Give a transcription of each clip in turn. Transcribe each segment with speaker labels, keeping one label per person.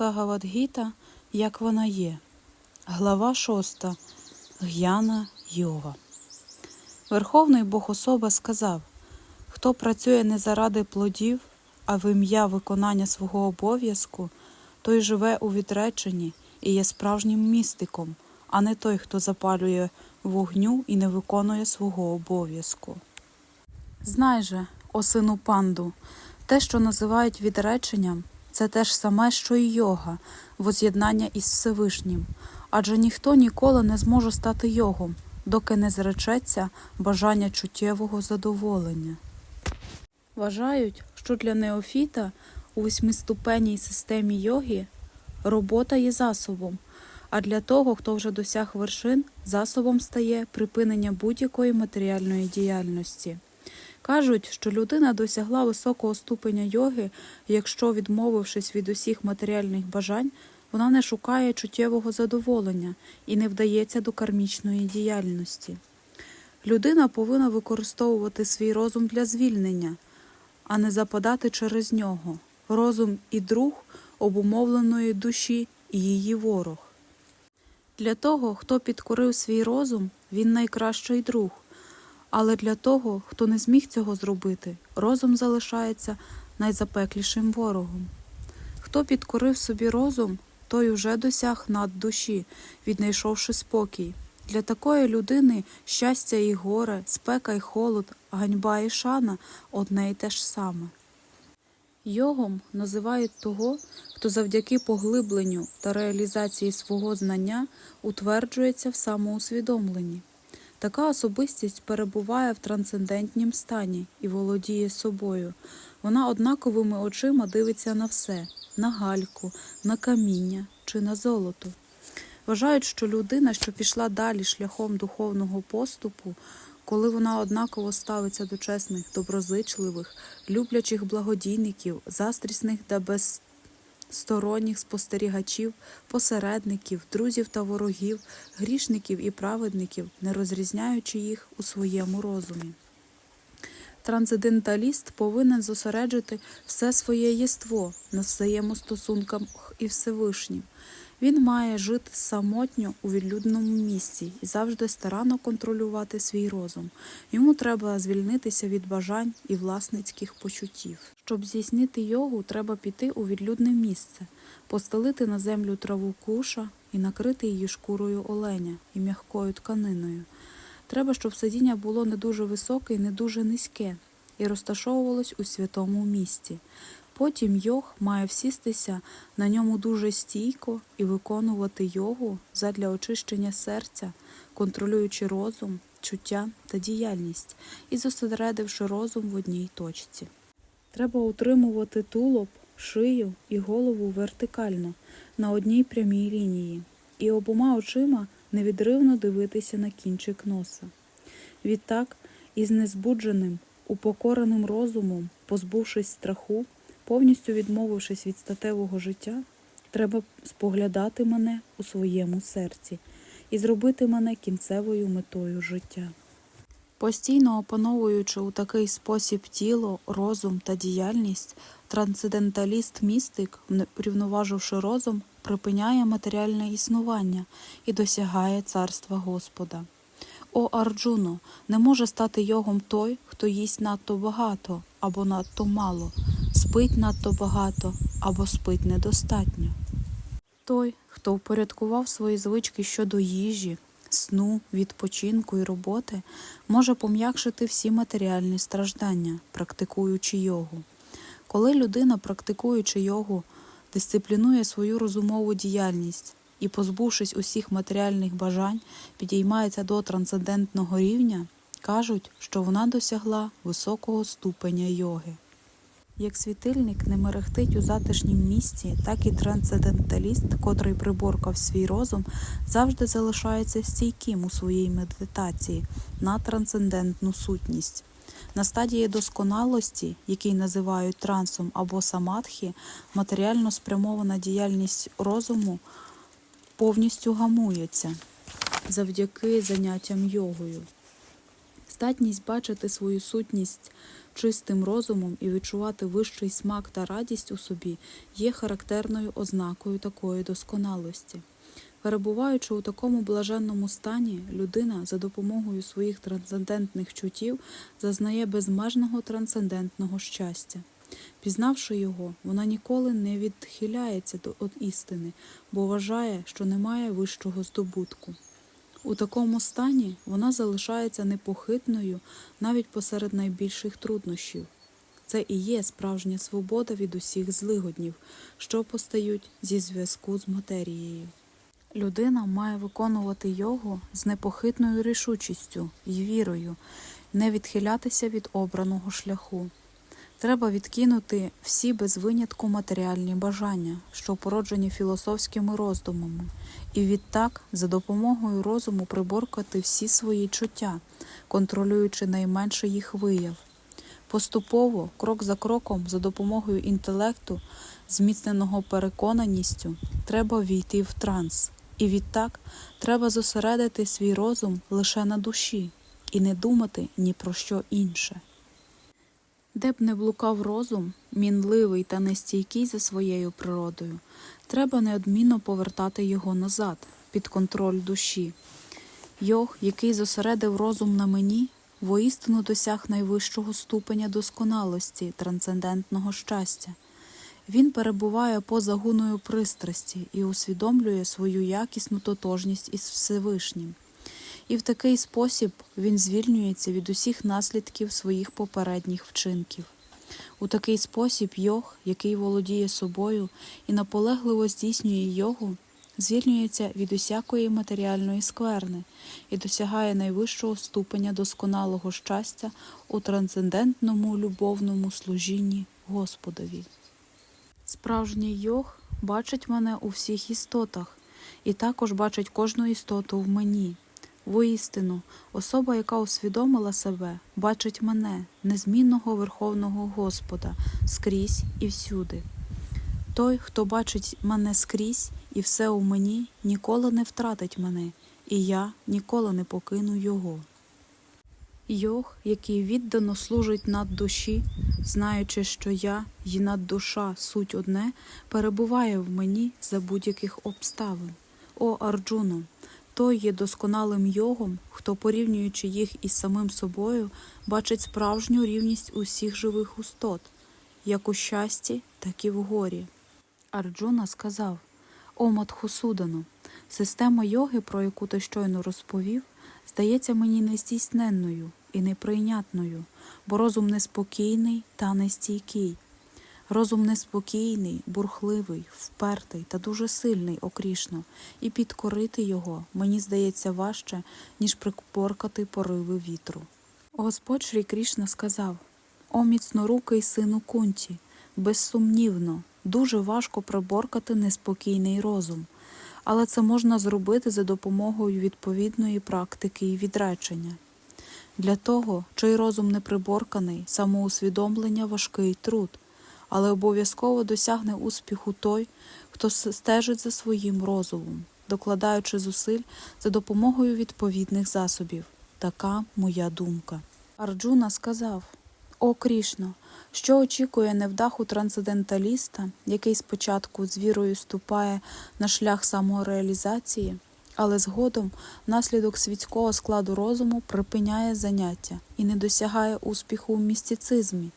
Speaker 1: Бхагавадгіта, як вона є. Глава 6. Г'яна Йога. Верховний Богособа сказав: Хто працює не заради плодів, а в ім'я виконання свого обов'язку, той живе у відреченні і є справжнім містиком, а не той, хто запалює вогню і не виконує свого обов'язку. Знай же, о панду, те, що називають відреченням, це те ж саме, що і йога, воз'єднання із Всевишнім, адже ніхто ніколи не зможе стати йогом, доки не зречеться бажання чуттєвого задоволення. Вважають, що для неофіта у восьмиступенній системі йоги робота є засобом, а для того, хто вже досяг вершин, засобом стає припинення будь-якої матеріальної діяльності. Кажуть, що людина досягла високого ступеня йоги, якщо, відмовившись від усіх матеріальних бажань, вона не шукає чуттєвого задоволення і не вдається до кармічної діяльності. Людина повинна використовувати свій розум для звільнення, а не западати через нього. Розум і друг обумовленої душі і її ворог. Для того, хто підкорив свій розум, він найкращий друг. Але для того, хто не зміг цього зробити, розум залишається найзапеклішим ворогом. Хто підкорив собі розум, той уже досяг над душі, віднайшовши спокій. Для такої людини щастя і горе, спека і холод, ганьба і шана одне й те ж саме. Йогом називають того, хто завдяки поглибленню та реалізації свого знання утверджується в самоусвідомленні. Така особистість перебуває в трансцендентнім стані і володіє собою. Вона однаковими очима дивиться на все на гальку, на каміння чи на золото. Вважають, що людина, що пішла далі шляхом духовного поступу, коли вона однаково ставиться до чесних, доброзичливих, люблячих благодійників, застрісних та безсторонніх спостерігачів, посередників, друзів та ворогів, грішників і праведників, не розрізняючи їх у своєму розумі. Трансценденталіст повинен зосереджити все своє єство на взаємостосунках і Всевишнім. Він має жити самотньо у відлюдному місці і завжди старанно контролювати свій розум. Йому треба звільнитися від бажань і власницьких почуттів. Щоб здійснити йогу, треба піти у відлюдне місце, постелити на землю траву куша і накрити її шкурою оленя і м'якою тканиною. Треба, щоб сидіння було не дуже високе і не дуже низьке, і розташовувалось у святому місці. Потім йог має всістися на ньому дуже стійко і виконувати йогу задля очищення серця, контролюючи розум, чуття та діяльність і зосередивши розум в одній точці. Треба утримувати тулуб, шию і голову вертикально на одній прямій лінії і обома очима невідривно дивитися на кінчик носа. Відтак, із незбудженим, упокореним розумом, позбувшись страху, повністю відмовившись від статевого життя, треба споглядати мене у своєму серці і зробити мене кінцевою метою життя. Постійно опановуючи у такий спосіб тіло, розум та діяльність, трансценденталіст-містик, врівноваживши розум, припиняє матеріальне існування і досягає царства Господа. О Арджуно, не може стати йогом той, хто їсть надто багато або надто мало, спить надто багато або спить недостатньо. Той, хто впорядкував свої звички щодо їжі, сну, відпочинку і роботи, може пом'якшити всі матеріальні страждання, практикуючи йогу. Коли людина, практикуючи йогу, дисциплінує свою розумову діяльність і, позбувшись усіх матеріальних бажань, підіймається до трансцендентного рівня, кажуть, що вона досягла високого ступеня йоги. Як світильник не мерехтить у затишнім місці, так і трансценденталіст, котрий приборкав свій розум, завжди залишається стійким у своїй медитації на трансцендентну сутність. На стадії досконалості, який називають трансом або самадхі, матеріально спрямована діяльність розуму повністю гамується завдяки заняттям йогою. Здатність бачити свою сутність чистим розумом і відчувати вищий смак та радість у собі є характерною ознакою такої досконалості. Перебуваючи у такому блаженному стані, людина за допомогою своїх трансцендентних чуттів зазнає безмежного трансцендентного щастя. Пізнавши його, вона ніколи не відхиляється до істини, бо вважає, що немає вищого здобутку. У такому стані вона залишається непохитною навіть посеред найбільших труднощів. Це і є справжня свобода від усіх злигоднів, що постають зі зв'язку з матерією. Людина має виконувати йогу з непохитною рішучістю і вірою, не відхилятися від обраного шляху. Треба відкинути всі без винятку матеріальні бажання, що породжені філософськими роздумами, і відтак за допомогою розуму приборкати всі свої чуття, контролюючи найменше їх вияв. Поступово, крок за кроком, за допомогою інтелекту, зміцненого переконаністю, треба війти в транс, і відтак треба зосередити свій розум лише на душі і не думати ні про що інше. Де б не блукав розум, мінливий та нестійкий за своєю природою, треба неодмінно повертати його назад, під контроль душі. Йог, який зосередив розум на мені, воістину досяг найвищого ступеня досконалості трансцендентного щастя. Він перебуває поза гуною пристрасті і усвідомлює свою якісну тотожність із Всевишнім. І в такий спосіб він звільнюється від усіх наслідків своїх попередніх вчинків. У такий спосіб йог, який володіє собою і наполегливо здійснює йогу, звільнюється від усякої матеріальної скверни і досягає найвищого ступеня досконалого щастя у трансцендентному любовному служінні Господові. Справжній йог бачить мене у всіх істотах і також бачить кожну істоту в мені. Воістину, особа, яка усвідомила себе, бачить мене, незмінного Верховного Господа, скрізь і всюди. Той, хто бачить мене скрізь і все у мені, ніколи не втратить мене, і я ніколи не покину його. Йог, який віддано служить над душі, знаючи, що я і наддуша суть одне, перебуває в мені за будь-яких обставин. О Арджуно, той є досконалим йогом, хто, порівнюючи їх із самим собою, бачить справжню рівність усіх живих істот, як у щасті, так і в горі. Арджуна сказав: О Мадхусудану, система йоги, про яку ти щойно розповів, здається мені нездійсненною і неприйнятною, бо розум неспокійний та нестійкий. Розум неспокійний, бурхливий, впертий та дуже сильний окрішно, і підкорити його мені здається важче, ніж припоркати пориви вітру. Господь Шрі Крішна сказав: О міцнорукий сину кунті, безсумнівно, дуже важко приборкати неспокійний розум, але це можна зробити за допомогою відповідної практики і відречення. Для того, чий розум не приборканий, самоусвідомлення важкий труд але обов'язково досягне успіху той, хто стежить за своїм розумом, докладаючи зусиль за допомогою відповідних засобів. Така моя думка. Арджуна сказав: О Крішно, що очікує невдаху трансценденталіста, який спочатку з вірою ступає на шлях самореалізації, але згодом, внаслідок світського складу розуму, припиняє заняття і не досягає успіху у містицизмі.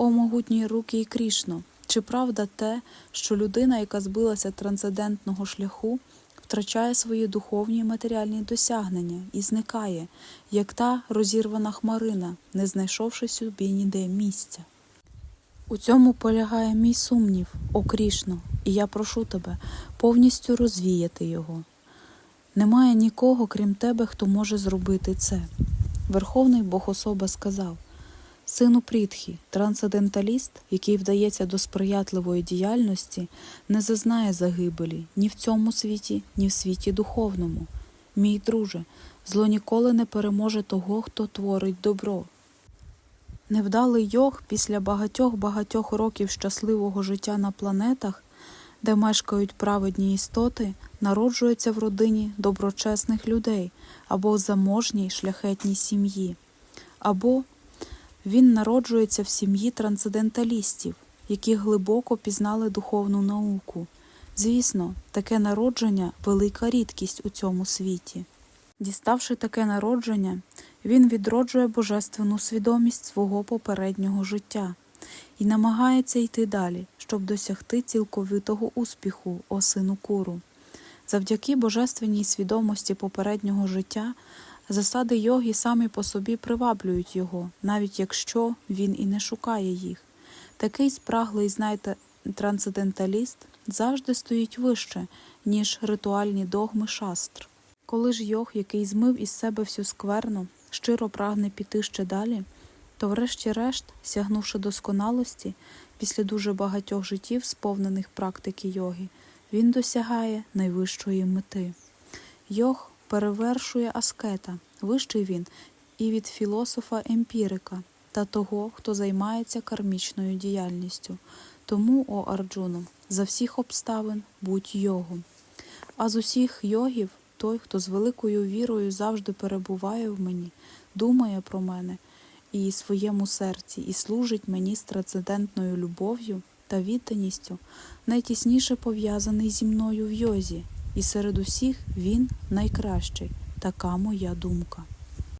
Speaker 1: О могутній руки і Крішно, чи правда те, що людина, яка збилася трансцендентного шляху, втрачає свої духовні і матеріальні досягнення і зникає, як та розірвана хмарина, не знайшовши собі ніде місця? У цьому полягає мій сумнів, о Крішно, і я прошу тебе повністю розвіяти його. Немає нікого, крім тебе, хто може зробити це. Верховний Бог особа сказав. Сину Прітхі, трансценденталіст, який вдається до сприятливої діяльності, не зазнає загибелі ні в цьому світі, ні в світі духовному. Мій друже, зло ніколи не переможе того, хто творить добро. Невдалий йог після багатьох багатьох років щасливого життя на планетах, де мешкають праведні істоти, народжується в родині доброчесних людей або в заможній шляхетній сім'ї, або Він народжується в сім'ї трансценденталістів, які глибоко пізнали духовну науку. Звісно, таке народження велика рідкість у цьому світі. Діставши таке народження, він відроджує божественну свідомість свого попереднього життя і намагається йти далі, щоб досягти цілковитого успіху, о сину куру. Завдяки божественній свідомості попереднього життя засади йоги самі по собі приваблюють його, навіть якщо він і не шукає їх. Такий спраглий, знаєте, трансценденталіст завжди стоїть вище, ніж ритуальні догми шастр. Коли ж йог, який змив із себе всю скверну, щиро прагне піти ще далі, то врешті-решт, сягнувши досконалості, після дуже багатьох життів, сповнених практики йоги, він досягає найвищої мети. Йог перевершує аскета, вищий він і від філософа емпірика та того, хто займається кармічною діяльністю. Тому, о Арджуно, за всіх обставин будь йогом. А з усіх йогів той, хто з великою вірою завжди перебуває в мені, думає про мене і своєму серці, і служить мені з трансцендентною любов'ю та відданістю, найтісніше пов'язаний зі мною в йозі, і серед усіх він найкращий, така моя думка.